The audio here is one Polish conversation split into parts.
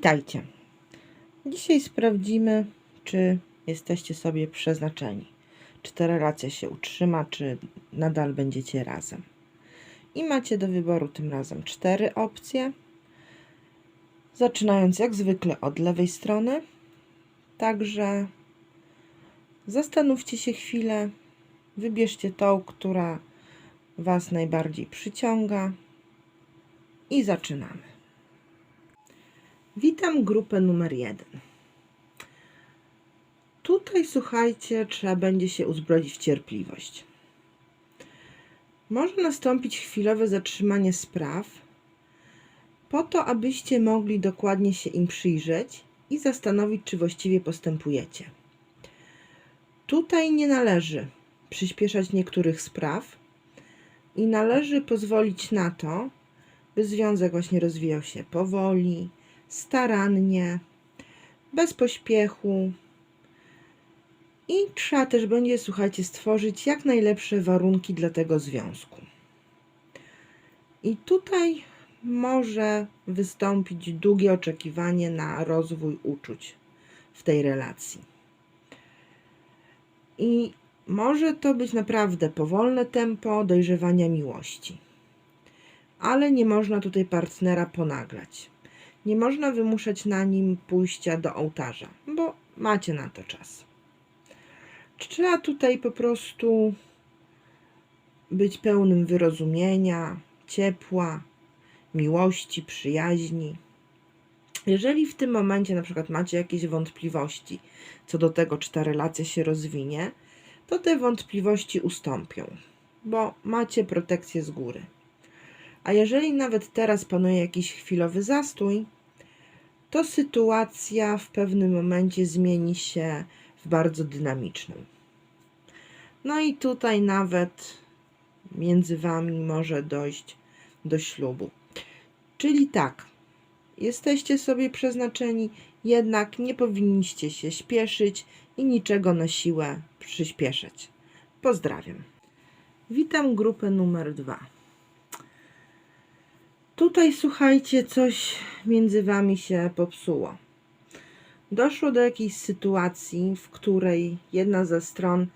Witajcie. Dzisiaj sprawdzimy, czy jesteście sobie przeznaczeni. Czy ta relacja się utrzyma, czy nadal będziecie razem. I macie do wyboru tym razem cztery opcje. Zaczynając jak zwykle od lewej strony. Także zastanówcie się chwilę, wybierzcie tą, która Was najbardziej przyciąga i zaczynamy. Witam grupę numer jeden. Tutaj słuchajcie, trzeba będzie się uzbroić w cierpliwość. Może nastąpić chwilowe zatrzymanie spraw, po to, abyście mogli dokładnie się im przyjrzeć i zastanowić, czy właściwie postępujecie. Tutaj nie należy przyspieszać niektórych spraw i należy pozwolić na to, by związek właśnie rozwijał się powoli, starannie, bez pośpiechu. I trzeba też będzie, słuchajcie, stworzyć jak najlepsze warunki dla tego związku. I tutaj może wystąpić długie oczekiwanie na rozwój uczuć w tej relacji. I może to być naprawdę powolne tempo dojrzewania miłości. Ale nie można tutaj partnera ponaglać. Nie można wymuszać na nim pójścia do ołtarza, bo macie na to czas. Trzeba tutaj po prostu być pełnym wyrozumienia, ciepła, miłości, przyjaźni. Jeżeli w tym momencie na przykład macie jakieś wątpliwości co do tego, czy ta relacja się rozwinie, to te wątpliwości ustąpią, bo macie protekcję z góry. A jeżeli nawet teraz panuje jakiś chwilowy zastój, to sytuacja w pewnym momencie zmieni się w bardzo dynamiczną. No i tutaj nawet między Wami może dojść do ślubu. Czyli tak, jesteście sobie przeznaczeni, jednak nie powinniście się śpieszyć i niczego na siłę przyspieszać. Pozdrawiam. Witam grupę numer dwa. Tutaj słuchajcie, coś między wami się popsuło. Doszło do jakiejś sytuacji, w której jedna ze stron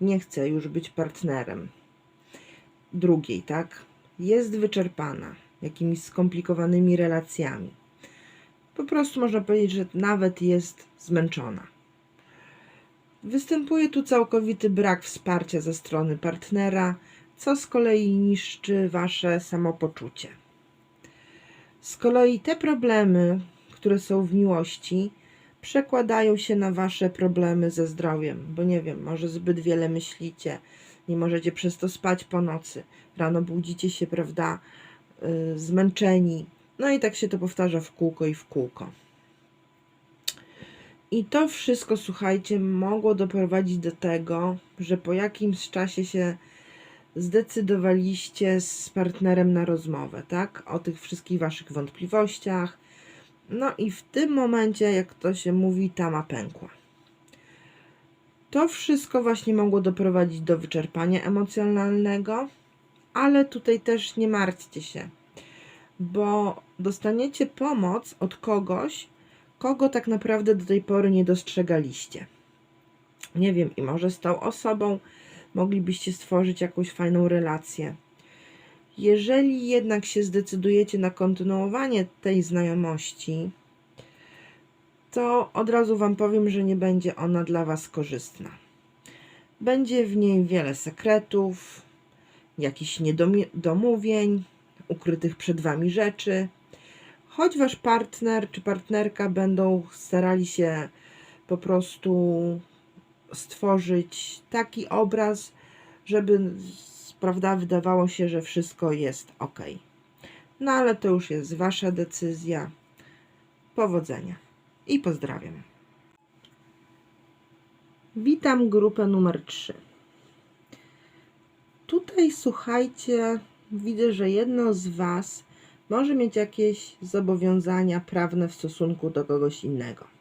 nie chce już być partnerem drugiej, tak? Jest wyczerpana jakimiś skomplikowanymi relacjami. Po prostu można powiedzieć, że nawet jest zmęczona. Występuje tu całkowity brak wsparcia ze strony partnera, co z kolei niszczy wasze samopoczucie. Z kolei te problemy, które są w miłości, przekładają się na wasze problemy ze zdrowiem, bo nie wiem, może zbyt wiele myślicie, nie możecie przez to spać po nocy, rano budzicie się, prawda, yy, zmęczeni. No i tak się to powtarza w kółko i w kółko. I to wszystko, słuchajcie, mogło doprowadzić do tego, że po jakimś czasie się zdecydowaliście z partnerem na rozmowę, tak? O tych wszystkich waszych wątpliwościach. No i w tym momencie, jak to się mówi, tama pękła. To wszystko właśnie mogło doprowadzić do wyczerpania emocjonalnego, ale tutaj też nie martwcie się, bo dostaniecie pomoc od kogoś, kogo tak naprawdę do tej pory nie dostrzegaliście. Nie wiem, i może z tą osobą moglibyście stworzyć jakąś fajną relację. Jeżeli jednak się zdecydujecie na kontynuowanie tej znajomości, to od razu Wam powiem, że nie będzie ona dla Was korzystna. Będzie w niej wiele sekretów, jakichś niedomówień, ukrytych przed Wami rzeczy. Choć Wasz partner czy partnerka będą starali się po prostu stworzyć taki obraz, żeby prawda, wydawało się, że wszystko jest ok. No ale to już jest Wasza decyzja. Powodzenia i pozdrawiam. Witam grupę numer 3. Tutaj słuchajcie, widzę, że jedno z Was może mieć jakieś zobowiązania prawne w stosunku do kogoś innego.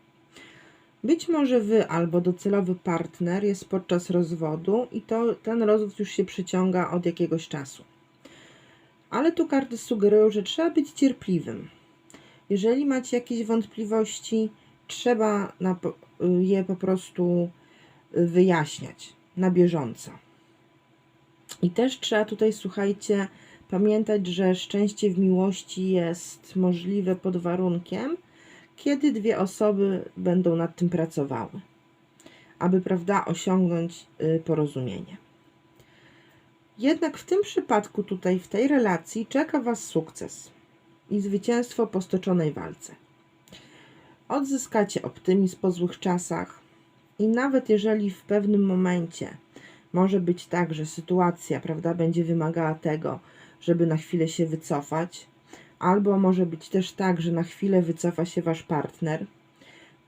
Być może wy albo docelowy partner jest podczas rozwodu i to ten rozwód już się przyciąga od jakiegoś czasu. Ale tu karty sugerują, że trzeba być cierpliwym. Jeżeli macie jakieś wątpliwości, trzeba je po prostu wyjaśniać na bieżąco. I też trzeba tutaj, słuchajcie, pamiętać, że szczęście w miłości jest możliwe pod warunkiem, kiedy dwie osoby będą nad tym pracowały, aby, prawda, osiągnąć y, porozumienie. Jednak w tym przypadku, tutaj w tej relacji, czeka Was sukces i zwycięstwo po stoczonej walce. Odzyskacie optymizm po złych czasach i nawet jeżeli w pewnym momencie może być tak, że sytuacja, prawda, będzie wymagała tego, żeby na chwilę się wycofać, albo może być też tak, że na chwilę wycofa się wasz partner,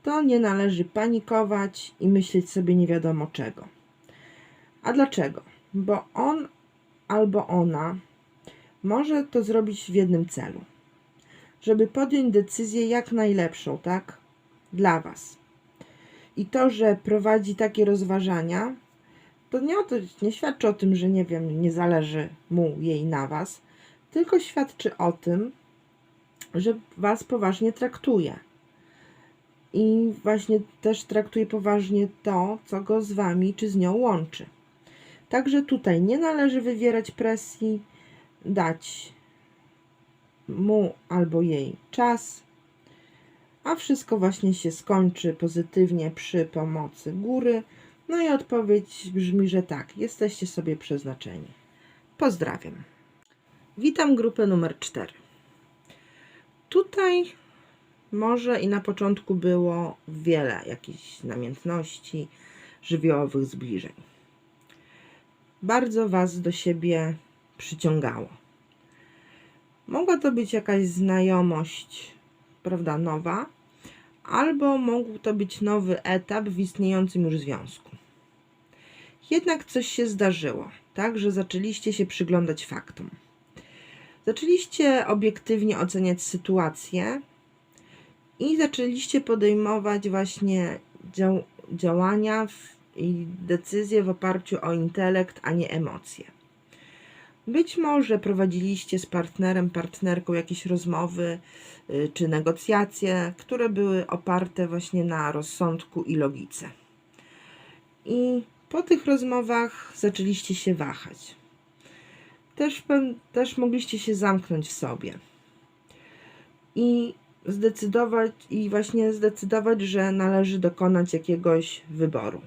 to nie należy panikować i myśleć sobie nie wiadomo czego. A dlaczego? Bo on albo ona może to zrobić w jednym celu, żeby podjąć decyzję jak najlepszą, tak? Dla was. I to, że prowadzi takie rozważania, to nie, o to nie świadczy o tym, że nie wiem, nie zależy mu jej na was, tylko świadczy o tym, że was poważnie traktuje. I właśnie też traktuje poważnie to, co go z wami czy z nią łączy. Także tutaj nie należy wywierać presji, dać mu albo jej czas, a wszystko właśnie się skończy pozytywnie przy pomocy góry. No i odpowiedź brzmi, że tak, jesteście sobie przeznaczeni. Pozdrawiam. Witam grupę numer 4. Tutaj może i na początku było wiele jakichś namiętności, żywiołowych zbliżeń. Bardzo Was do siebie przyciągało. Mogła to być jakaś znajomość, prawda, nowa, albo mógł to być nowy etap w istniejącym już związku. Jednak coś się zdarzyło, tak, że zaczęliście się przyglądać faktom. Zaczęliście obiektywnie oceniać sytuację i zaczęliście podejmować właśnie dział- działania i decyzje w oparciu o intelekt, a nie emocje. Być może prowadziliście z partnerem, partnerką jakieś rozmowy y, czy negocjacje, które były oparte właśnie na rozsądku i logice. I po tych rozmowach zaczęliście się wahać. Też, też mogliście się zamknąć w sobie. I zdecydować, i właśnie zdecydować, że należy dokonać jakiegoś wyboru.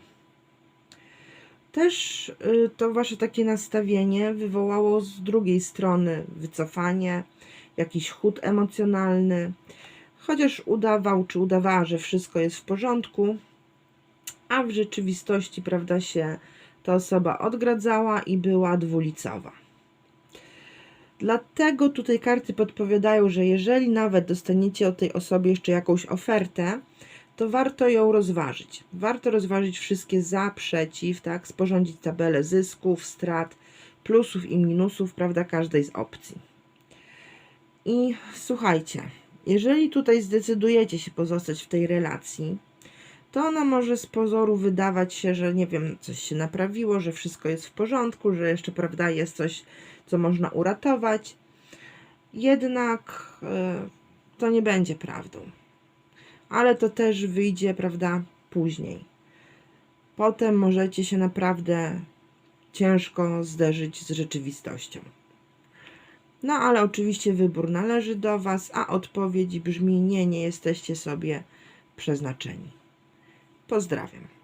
Też y, to wasze takie nastawienie wywołało z drugiej strony wycofanie, jakiś chód emocjonalny, chociaż udawał czy udawała, że wszystko jest w porządku, a w rzeczywistości, prawda, się ta osoba odgradzała i była dwulicowa. Dlatego tutaj karty podpowiadają, że jeżeli nawet dostaniecie od tej osoby jeszcze jakąś ofertę, to warto ją rozważyć. Warto rozważyć wszystkie za, przeciw, tak? Sporządzić tabelę zysków, strat, plusów i minusów, prawda, każdej z opcji. I słuchajcie, jeżeli tutaj zdecydujecie się pozostać w tej relacji, to ona może z pozoru wydawać się, że nie wiem, coś się naprawiło, że wszystko jest w porządku, że jeszcze, prawda, jest coś, co można uratować. Jednak e, to nie będzie prawdą. Ale to też wyjdzie, prawda, później. Potem możecie się naprawdę ciężko zderzyć z rzeczywistością. No ale oczywiście wybór należy do Was, a odpowiedź brzmi nie, nie jesteście sobie przeznaczeni. Pozdrawiam.